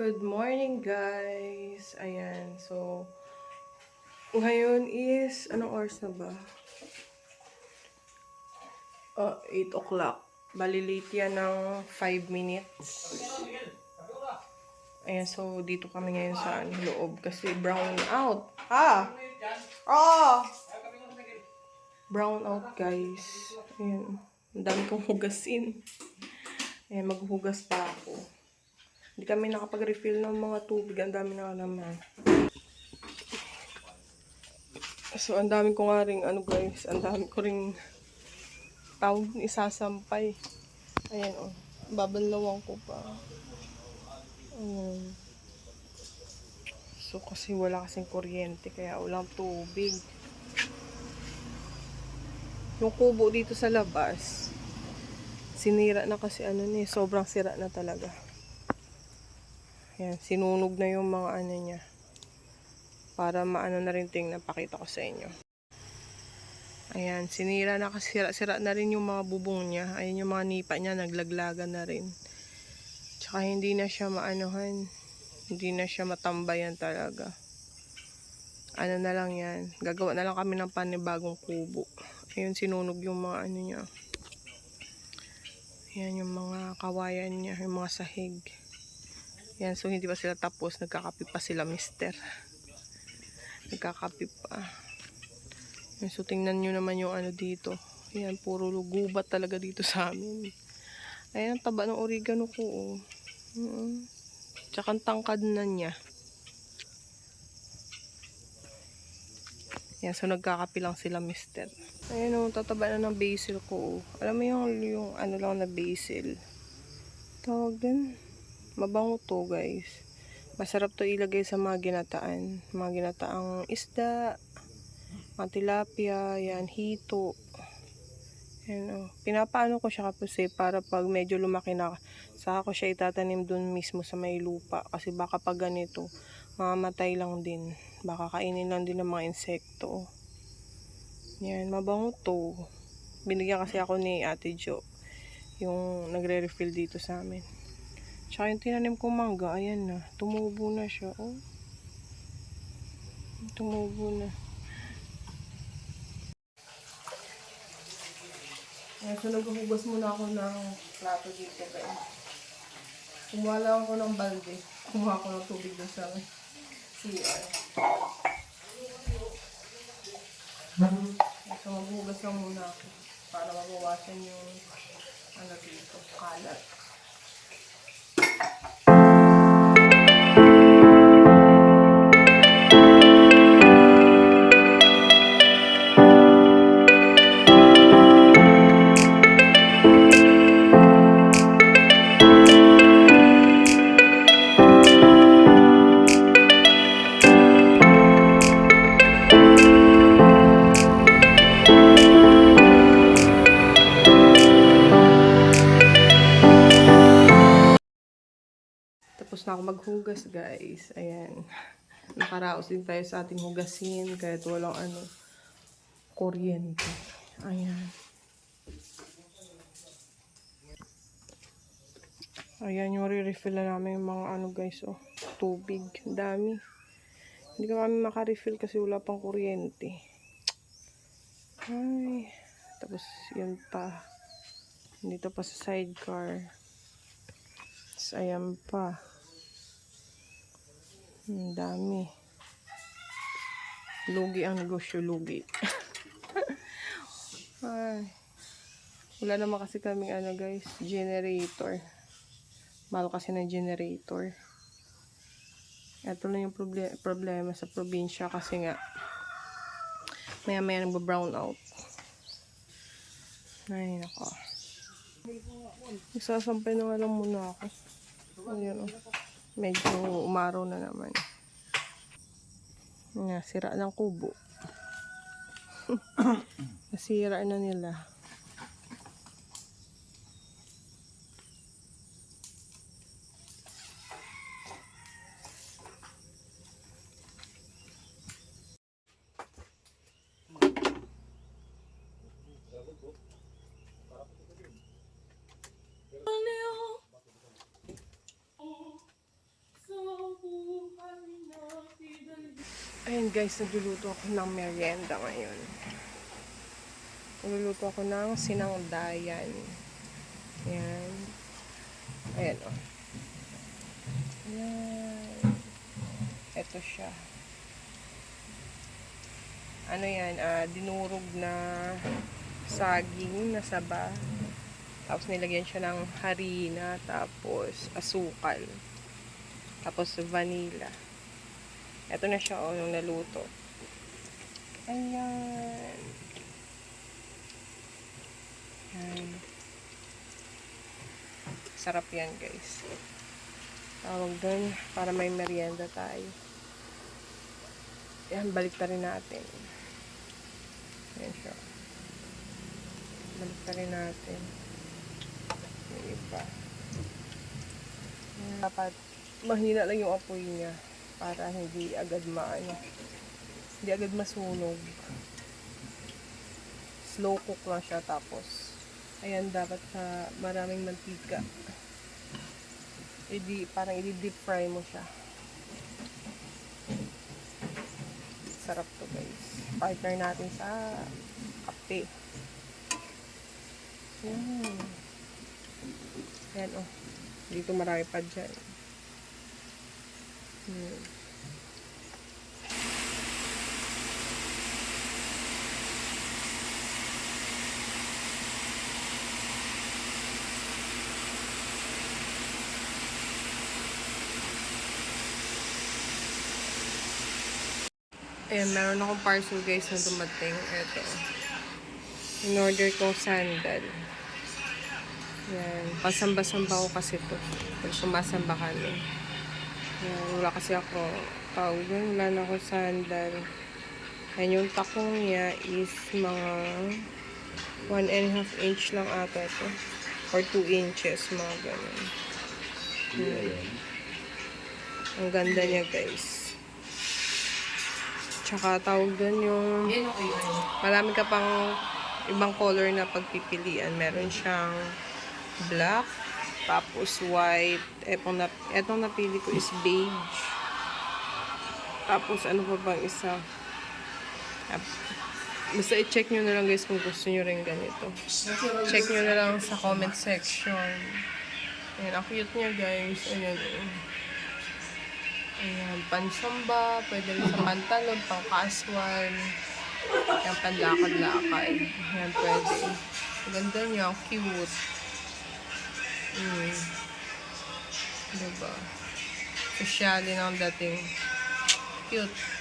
Good morning, guys. Ayan, so, ngayon is, anong oras na ba? Uh, 8 o'clock. Bali late yan ng 5 minutes. Ayan, so, dito kami ngayon sa ano, loob kasi brown out. Ah! Oh! Brown out, guys. Ayan. Ang dami kong hugasin. Ayan, maghuhugas pa ako. Hindi kami nakapag-refill ng mga tubig. Ang dami na naman. So, ang dami ko nga rin, ano guys, ang dami ko rin tawag isasampay. Ayan, oh. Babanlawan ko pa. Ayan. So, kasi wala kasing kuryente, kaya walang tubig. Yung kubo dito sa labas, sinira na kasi ano ni, sobrang sira na talaga. Yan, sinunog na yung mga ano niya. Para maano na rin tingnan, pakita ko sa inyo. Ayan, sinira na kasi sira-sira na rin yung mga bubong niya. Ayan yung mga nipa niya, naglaglagan na rin. Tsaka hindi na siya maanohan. Hindi na siya matambayan talaga. Ano na lang yan. Gagawa na lang kami ng panibagong kubo. Ayun, sinunog yung mga ano niya. Yan yung mga kawayan niya, yung mga sahig. Yan, so hindi pa sila tapos. Nagkakapi pa sila, mister. Nagkakapi pa. Yan, so tingnan nyo naman yung ano dito. Yan, puro gubat talaga dito sa amin. Ayan, ang taba ng oregano ko. Oh. Mm. Tsaka ang tangkad na niya. Yan, so nagkakapi lang sila, mister. Ayan o, tataba na ng basil ko. oh. Alam mo yung, yung ano lang na basil. Tawag din. Mabango to, guys. Masarap to ilagay sa mga ginataan. Mga ginataang isda, mga tilapia, yan, hito. Yan, oh. Pinapaano ko siya kasi para pag medyo lumaki na, saka ko siya itatanim dun mismo sa may lupa. Kasi baka pag ganito, mamamatay lang din. Baka kainin lang din ng mga insekto. Yan, mabango to. Binigyan kasi ako ni Ate Jo. Yung nagre-refill dito sa amin. Tsaka yung tinanim kong mangga, ayan na. Tumubo na siya, oh. Tumubo na. Ayan, so naghuhugas muna ako ng plato dito, guys. Kumuha ako ng balde. Kumuha ako ng tubig doon sa CR. So, maghugas lang muna ako para mabawasan yung ano dito, kalat. Na ako maghugas, guys. Ayan. Nakaraos din tayo sa ating hugasin kahit walang ano, kuryente. Ayan. Ayan yung re-refill na namin yung mga ano guys, oh. Tubig. Dami. Hindi ka kami makarefill kasi wala pang kuryente. Ay. Tapos yun pa. Dito pa sa sidecar. Tapos ayan pa. Ang dami. Lugi ang negosyo, lugi. Ay. Wala naman kasi kaming ano guys, generator. Mahal kasi ng generator. Ito na yung proble- problema sa probinsya kasi nga maya maya nagba-brown out. Ay, nako. Isasampay na nga lang muna ako. Ayan o. Medyo umaraw na naman. Nga, sira ng kubo. Nasira na nila. Ayan guys, nagluluto ako ng merienda ngayon. Nagluluto ako ng sinangdayan. Ayan. Ayan o. Oh. Ayan. Ito siya. Ano yan? ah, dinurog na saging na saba. Tapos nilagyan siya ng harina. Tapos asukal. Tapos vanilla. Ito na siya, oh, yung naluto. Ayan. Ayan. Sarap yan, guys. Tawag doon, para may merienda tayo. Ayan, balik rin natin. Ayan siya. Balik rin natin. Yung iba. Dapat mahina lang yung apoy niya para hindi agad maano hindi agad masunog. Slow cook lang siya tapos ayan dapat sa maraming mantika. Hindi parang i-deep fry mo siya. Sarap to guys. Partner natin sa kape. Yan yan oh. Dito marami pa dyan Hmm. Ayan, meron akong parcel guys na dumating. Ito. In-order kong sandal. Yan. Pasamba-samba ko kasi to. Pag sumasamba kami. Yan, wala kasi ako tawag doon. Wala na ako sandal. Yan, yung takong niya is mga 1 and a half inch lang ata to. Or 2 inches, mga ganun. Hmm. Ang ganda niya, guys. Tsaka tawag doon yung marami ka pang ibang color na pagpipilian. Meron siyang black, tapos white. Etong, na, etong napili ko is beige. Tapos ano pa bang isa? Ap- Basta i-check nyo na lang guys kung gusto nyo rin ganito. Check nyo na lang sa comment section. Ayan, ang cute niya guys. Ayan. oh. Ayan, pansamba, pwede rin sa pantalon, pang casual. Ayan, panlakad-lakad. Ayan, pwede. Ang Ganda niya, cute. Mm. Diba? Sosyali na ang dating. Cute.